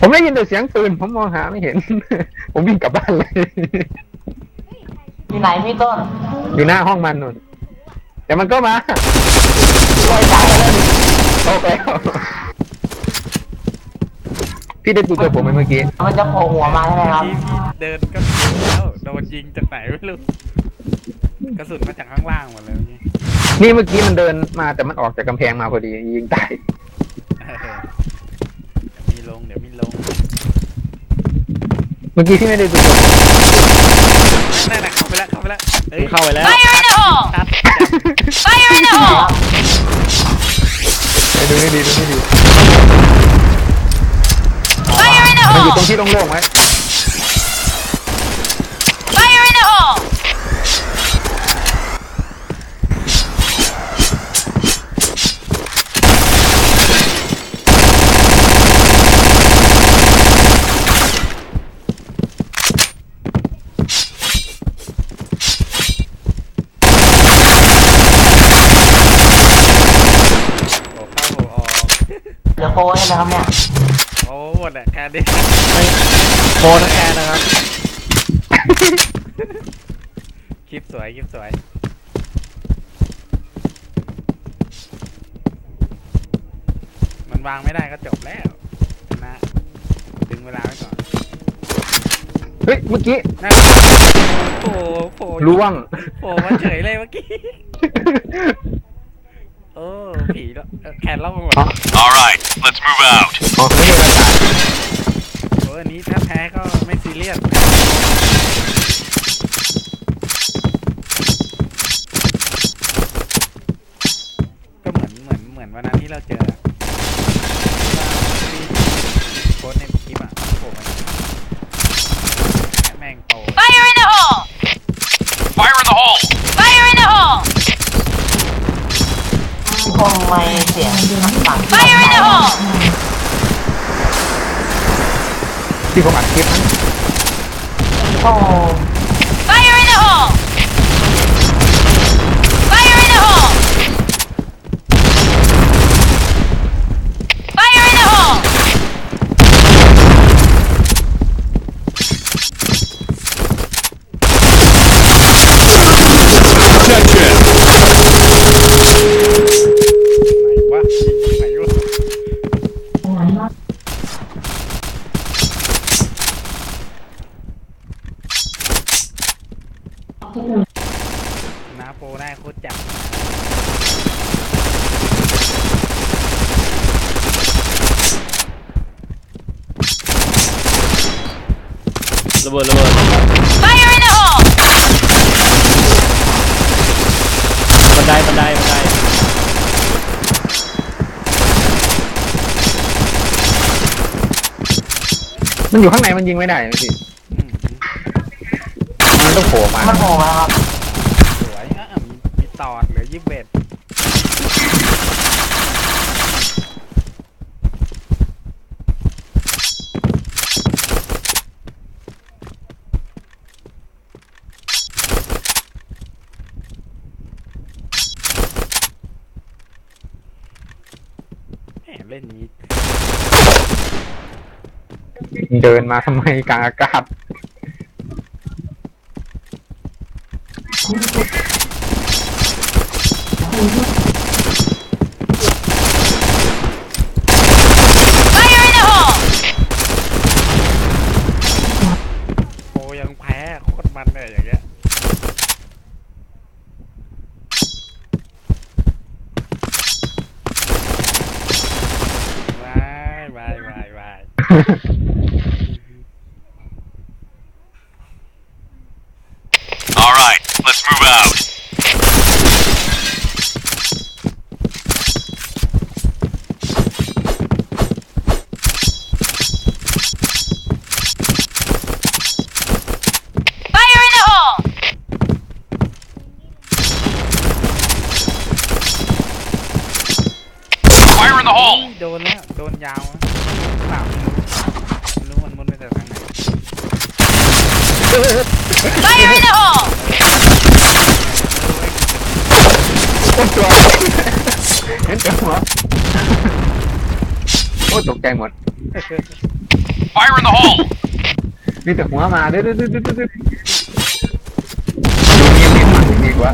ผมได้ยินแต่เสียงปืน ผมมองหาไม่เห็น ผมวิ่งกลับบ้านเลยที่ไหนพี่ต้นอยู่หน้าห้องมันนู่นแต่มันก็มาลอยตายแล้วโอเคพี่ได้ดูตัวผมไหมเมื่อกี้มันจะโผล่หัวมาใช่ไหมครับ พี่พี่เดินก็รู้แล้วโดนยิงจากไหนไม่รู้กระสุนมาจากข้างล่างหมดเลยเมื่อกี้นี่เมื่อกี้มันเดินมาแต่มันออกจากกำแพงมาพอดียิงตาย เออ เดี๋ยวมีลงเดี๋ยวมีลงเมื่อกี้พี่ไม่ได้ดูตัวนั่นน่ะเข้าไปแล้วเข้าไปแล้วอ้ยเข้าไปแล้ว Fire in the hole! ชัดจัด Fire in the hole! ไปดูนี่ดีดูนี่ดี Fire in the มันอยู่ hole! ตรงที่โล่งๆไว้ Fire in the hole! โอ้เข้าโอ้ออกเหลือโปรใช่ไหมครับเนี่ยโอ้หมดแหละแค่นี้โคตรแค่นะครับ คลิปสวย คลิปสวย มันวางไม่ได้ก็จบแล้วนะดึงเวลาไว้ก่อนเฮ้ย เมื่อกี้นั่นโอ้โหโผล่ล่วง โผล่มาเฉยเลยเมื่อกี้ โอ้ผีแล้วเอ่อแขนล่องหมด All right, let's move out. อ๋อไม่โดนอากาศโอ้อันนี้ถ้าแพ้ก็ไม่ซีเรียส ก็เหมือนเหมือนเหมือนวันนั้นที่เราเจออะโค้ดในคลิปอะโผล่มาแม่งโต Fire คงไม่เสียงสั่ง Fire in the hole! ที่ผมอัดคลิปนั้น โอ้ Fire in the hole! นาโปได้โคตรจับระเบิดระเบิด Fire in the hole! บันไดบันไดบันไดมันอยู่ข้างในมันยิงไม่ได้นะพี่อื มมันต้องโผล่มามันโผล่มาครับสวยอะมีมีตอดเหลือยี่สิบเอ็ดแหมเล่นนี้ เดินมาทำไมกลางอากาศ Fire in the hole! โปยังแพ้โคตรมันเลยอย่างเงี้ย วายวายวายวาย All right, let's move out. Fire in the hole! Fire in the hole! โดนแล้ว โดน ยาวอะเปล่าไม่รู้ไม่รู้มันมุดไปแต่ทางไหน Fire in the hole! ต้นตัวเห็นตัวหัวโอ้ตกใจหมด Fire in the hole! มีแต่หัวมาดื้อดื้อดื้อดื้อดื้อดูเงียบเงียบมันดีกว่า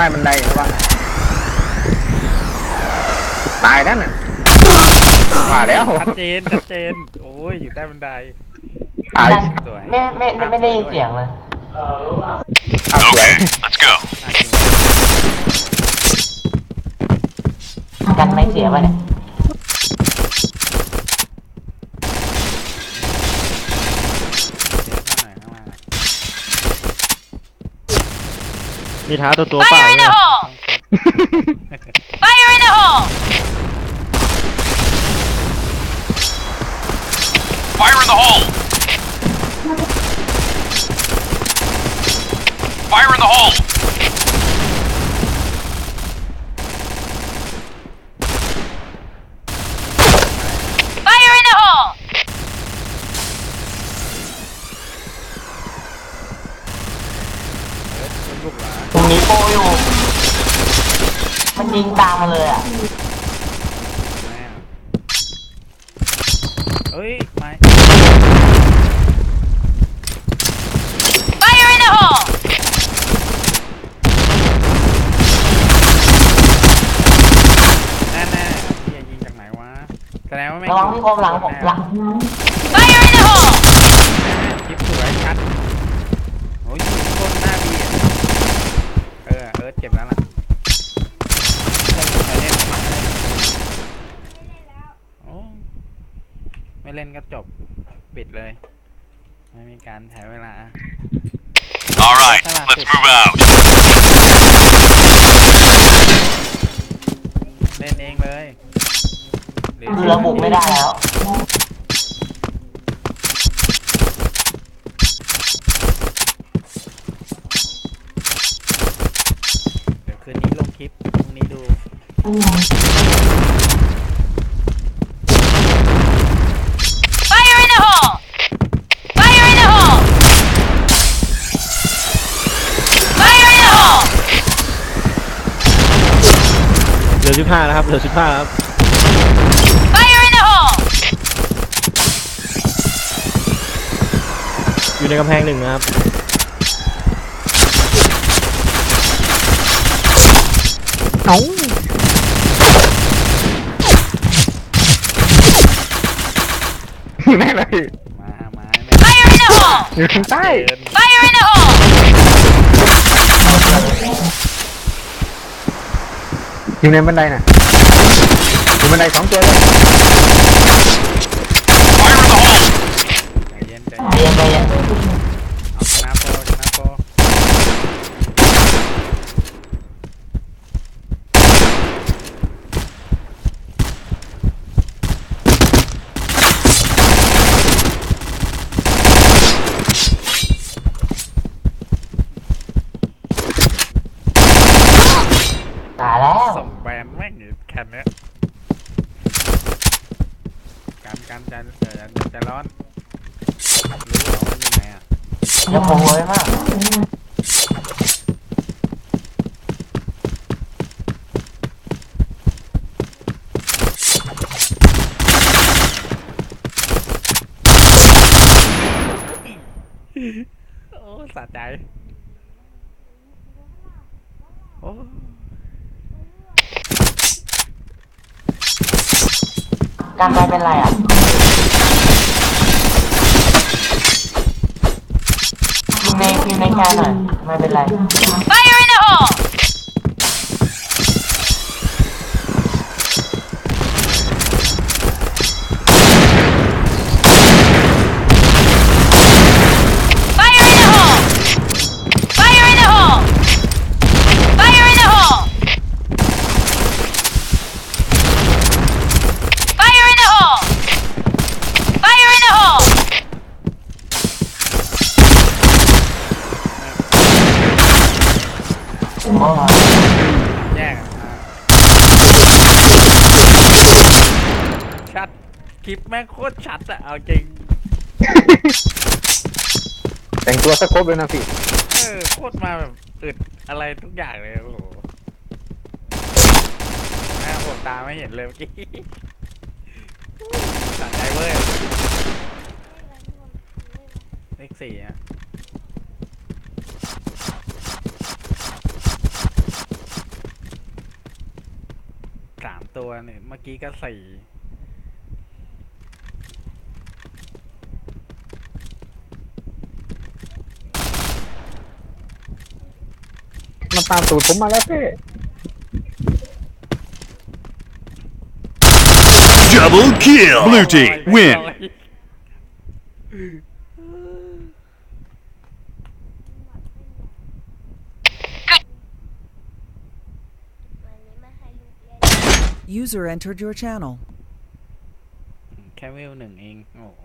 ต้บันไดระวังตายแล้วน่ะมาแล้วชัดเจนชัดเจน โอ้ยอยู่ใต้บันไดตายสวยไม่ไม่ไม่ไม่ได้ยินเสียงเลยเอาสวย Okay, let's go. น่ากินกันไม่เสียไปเนี่ย มีท้าตัวตัวเปล่า Fire in เนี่ the ย hole! Fire in the hole! Fire in the hole! Fire in the hole! ตรงนี้โปรอยู่ มันยิงตามมาเลยอะ แม่งเอ้ยไม่ Fire in the hole! แน่แน่ๆพี่จะยิงจากไหนวะแสดงว่าแม่งระวังพี่คมหลังผมหลัง Fire in the hole! คลิปสวยชัดโอ้ยอยู่ต้นหน้าบีอะเออเออเจ็บแล้วล่ะไม่เล่นโอ้ ไม่เล่นก็จบ ปิดเลย ไม่มีการแถเวลา All right, let's move out. เล่นเองเลยหรือคือระบุไม่ได้แล้ว เดี๋ยวคืนนี้ลงคลิปพรุ่งนี้ดู Fire ลือสิบห้านะครับเหลือสิบห้าครับ Fire in the hole! อยู่ในกำแพงหนึ่งนะครับ เอ้าแม่เลยมา มา Fire in the hole! อยู่ข้างใต้ เดิน Fire in the hole! อยู่ในบันไดน่ะอยู่บันไดสองตัวเลย Fire in the hole! ใจเย็นใจ เรียนไปเรียน เอาชนะโปรชนะโปร ตายแล้ว ส่งแบนแม่งอยู่แค่เนี้ย การการจะเออจะร้อนรู้เหรอว่าอยู่ไหนอะเดี๋ยวผมโวยมากโอ้สะใจ โอ้ การไปเป็นไรอะพิมพ์ในพิมพ์ในแค่หน่อยไม่เป็นไร Fire in the hole! Fire in the hole! Fire in the hole! Fire in the hole! Fire in the hole! Fire in the hole! โอ้ย แยกอะอะชัด ค ลิปแม่งโคตรชัดอะเอาจริง แต่งตัวสกบเลยนะพี่เออตรมาแบบอึดอะไรทุกอย่างเลยโอ้โหหน้าผมตาไม่เห็นเลยเมื่อกี้สะใจเว้ยเลขสี่อะสามตัวเนี่ยเมื่อกี้ก็สี่ ตามตูดผมมาแล้วเพ่ Double kill. Blue team win. User entered your channel. แค่เวลหนึ่งเอง โอ้โห